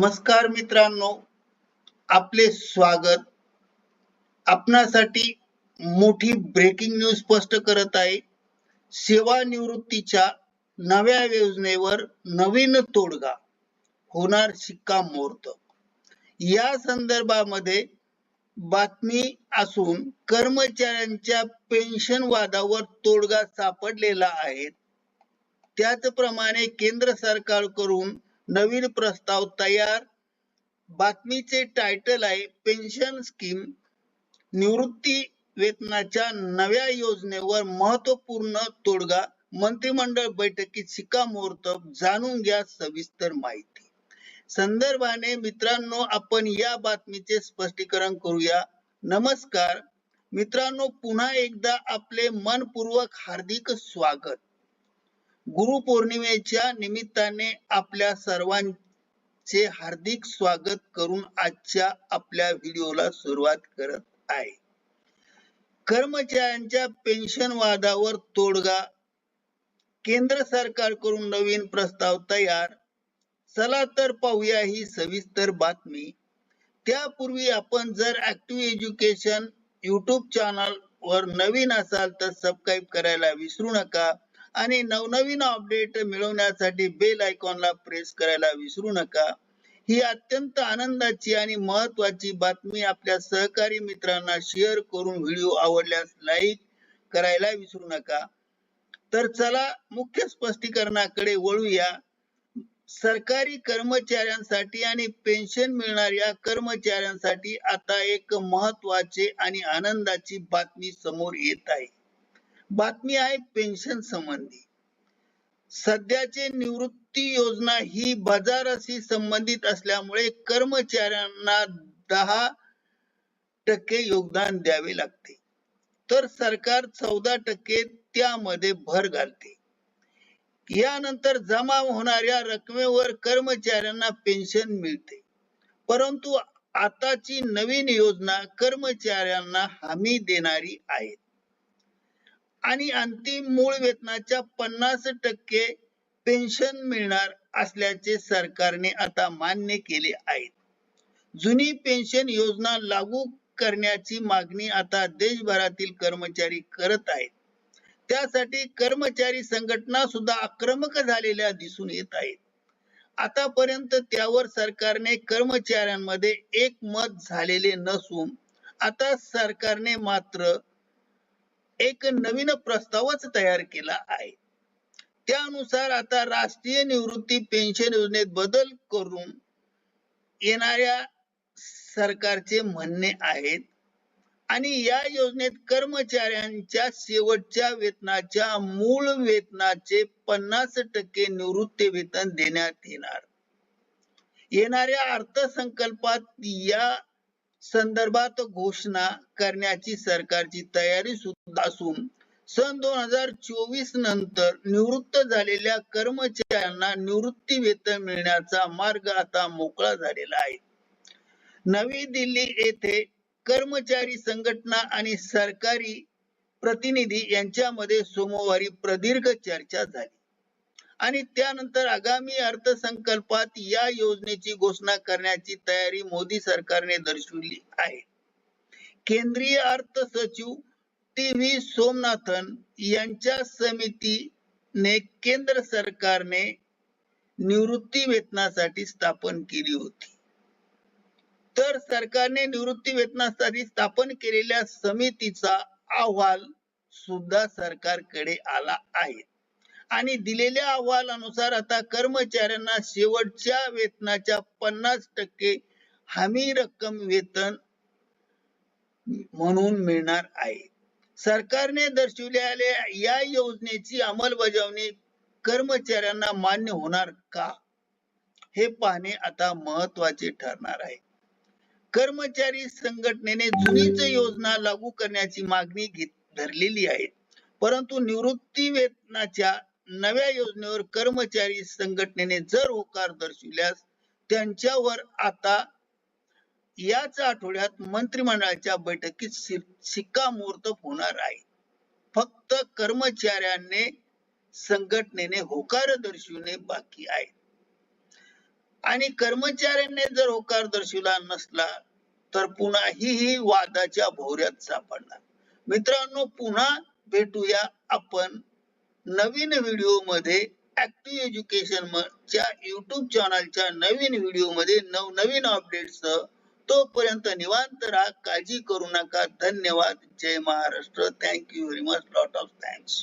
नमस्कार मित्रांनो आपले स्वागत. आपणासाठी मोठी ब्रेकिंग न्यूज स्पष्ट करत आहे. सेवानिवृत्तीच्या नव्या योजनेवर नवीन तोडगा होणार शिक्कामोर्तब या संदर्भामध्ये बातमी असून कर्मचाऱ्यांच्या पेन्शन वादावर तोडगा सापडलेला आहे. त्याचप्रमाणे केंद्र सरकारकडून नवीन प्रस्ताव तयार. बातमीचे टायटल आहे पेन्शन स्कीम निवृत्ती वेतनाच्या नव्या योजनेवर महत्त्वपूर्ण तोडगा. मंत्रिमंडळ बैठकीत शिक्कामोर्तब. जाणून घ्या सविस्तर माहिती. संदर्भाने मित्रांनो आपण या बातमीचे स्पष्टीकरण करूया. नमस्कार. मित्रांनो पुन्हा एकदा आपले मनपूर्वक हार्दिक स्वागत. गुरुपौर्णिमेच्या निमित्ताने आपल्या सर्वांचे हार्दिक स्वागत करून आजच्या आपल्या व्हिडिओला सुरुवात करत आहे. कर्मचाऱ्यांच्या पेन्शन वादावर तोडगा केंद्र सरकारकडून नवीन प्रस्ताव तयार चला तर पाहूया ही सविस्तर बातमी. त्यापूर्वी आपण जर ऍक्टिव्ह एज्युकेशन युट्यूब चॅनल वर नवीन असाल तर सबस्क्राईब करायला विसरू नका. आणि नवनवीन अपडेट मिळवण्यासाठी बेल आयकॉनला प्रेस करायला विसरू नका. ही अत्यंत आनंदाची आणि महत्वाची बातमी आपल्या सहकारी मित्रांना शेअर करून व्हिडिओ आवडल्यास लाईक करायला विसरू नका. तर चला मुख्य स्पष्टीकरणाकडे वळूया. सरकारी कर्मचाऱ्यांसाठी आणि पेन्शन मिळणाऱ्या कर्मचाऱ्यांसाठी आता एक महत्त्वाचे आणि आनंदाची बातमी समोर येत आहे. बातमी आहे पेन्शन संबंधी. सध्याचे निवृत्ती योजना ही बाजाराशी संबंधित असल्यामुळे कर्मचाऱ्यांना दहा टक्के योगदान द्यावे लागते. तर सरकार चौदा टक्के त्यामध्ये भर घालते. यानंतर जमा होणाऱ्या रकमेवर कर्मचाऱ्यांना पेन्शन मिळते. परंतु आताची नवीन योजना कर्मचाऱ्यांना हमी देणारी आहे. आणि अंतिम मूळ वेतनाच्या पन्नास टक्के पेन्शन मिळणार असल्याचे सरकारने आता मान्य केले आहे जुनी पेन्शन योजना लागू करण्याची मागणी आता देशभरातील कर्मचारी करत आहेत. त्यासाठी कर्मचारी संघटना सुद्धा आक्रमक झालेल्या दिसून येत आहेत. आतापर्यंत त्यावर सरकारने कर्मचाऱ्यांमध्ये एक मत झालेले नसून आता सरकारने मात्र एक नवीन प्रस्तावच तयार केला आहे. त्यानुसार आता राष्ट्रीय निवृत्ती पेन्शन योजनेत बदल करून येणाऱ्या सरकारचे म्हणणे आहेत आणि या योजनेत कर्मचाऱ्यांच्या शेवटच्या वेतनाच्या मूळ वेतनाचे पन्नास टक्के निवृत्ती वेतन देण्यात येणार. येणाऱ्या अर्थसंकल्पात या संदर्भात घोषणा करण्याची सरकारची तयारी सुद्धा असून सन दोन हजार चोवीस नंतर निवृत्त झालेल्या कर्मचाऱ्यांना निवृत्ती वेतन मिळण्याचा मार्ग आता मोकळा झालेला आहे. नवी दिल्ली येथे कर्मचारी संघटना आणि सरकारी प्रतिनिधी यांच्यामध्ये सोमवारी प्रदीर्घ चर्चा झाली. आणि त्यानंतर आगामी अर्थसंकल्पात या योजनेची घोषणा करण्याची तयारी मोदी सरकारने दर्शवली आहे. केंद्रीय अर्थ सचिव टी व्ही सोमनाथन यांच्या समितीने केंद्र सरकारने निवृत्ती वेतनासाठी स्थापन केली होती. तर सरकारने निवृत्ती वेतनासाठी स्थापन केलेल्या समितीचा अहवाल सुद्धा सरकारकडे आला आहे. आणि दिलेल्या अहवालानुसार आता कर्मचाऱ्यांना शेवटच्या वेतनाच्या पन्नास टक्के हमी रक्कम वेतन म्हणून मिळणार आहे. सरकारने दर्शविलेल्या या योजनेची अंमलबजावणी कर्मचाऱ्यांना मान्य होणार का? हे पाहणे आता महत्त्वाचे ठरणार आहे. कर्मचारी संघटनेने जुनीच योजना लागू करण्याची मागणी घेत धरलेली आहे. परंतु निवृत्ती वेतनाच्या नव्या योजनेवर कर्मचारी संघटनेने जर होकार दर्शविल्यास त्यांच्यावर आता याच आठवड्यात मंत्रिमंडळाच्या बैठकीत शिक्कामोर्तब होणार आहे. फक्त कर्मचाऱ्यांनी संघटनेने होकार दर्शविणे बाकी आहे. आणि कर्मचाऱ्यांनी जर होकार दर्शविला नसला तर पुन्हाही ही वादाच्या भोवऱ्यात सापडणार. मित्रांनो पुन्हा भेटूया आपण नवीन व्हिडिओमध्ये ऍक्टिव्ह एज्युकेशन च्या युट्यूब चॅनलच्या नवीन व्हिडिओमध्ये नवनवीन अपडेट्स तोपर्यंत निवांत राहा. काळजी करू नका. धन्यवाद. जय Maharashtra. Thank you very much lot of thanks